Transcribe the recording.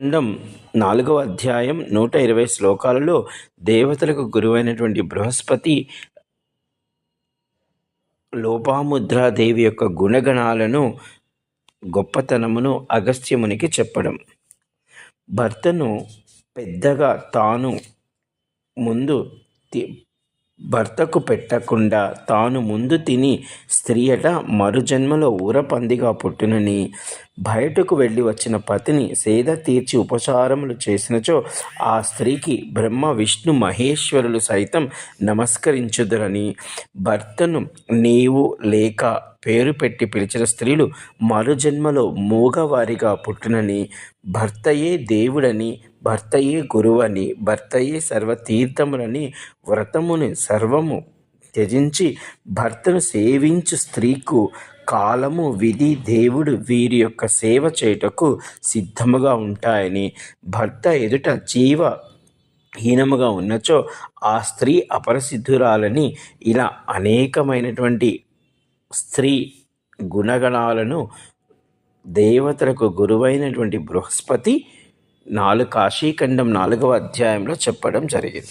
ఖండం నాలుగవ అధ్యాయం నూట ఇరవై శ్లోకాలలో దేవతలకు గురువైనటువంటి బృహస్పతి లోపాముద్రాదేవి యొక్క గుణగణాలను గొప్పతనమును అగస్త్యమునికి చెప్పడం. భర్తను పెద్దగా తాను ముందు భర్తకు పెట్టకుండా తాను ముందు తిని స్త్రీ అట మరుజన్మలో ఊరపందిగా పుట్టునని బయటకు వెళ్ళి వచ్చిన పతిని సేద తీర్చి ఉపచారములు చేసినచో ఆ స్త్రీకి బ్రహ్మ విష్ణు మహేశ్వరులు సైతం నమస్కరించుదురని. భర్తను నీవు లేక పేరు పెట్టి పిలిచిన స్త్రీలు మరుజన్మలో మూగవారిగా పుట్టునని భర్తయే దేవుడని భర్తయే గురువని భర్తయే సర్వతీర్థములని వ్రతముని సర్వము త్యజించి భర్తను సేవించు స్త్రీకు కాలము విధి దేవుడు వీరి యొక్క సేవ చేయుటకు సిద్ధముగా ఉంటాయని. భర్త ఎదుట జీవ హీనముగా ఉన్నచో ఆ స్త్రీ అపరసిద్ధురాలని ఇలా అనేకమైనటువంటి స్త్రీ గుణగణాలను దేవతలకు గురువైనటువంటి బృహస్పతి నాలుగు కాశీఖండం నాలుగవ అధ్యాయంలో చెప్పడం జరిగింది.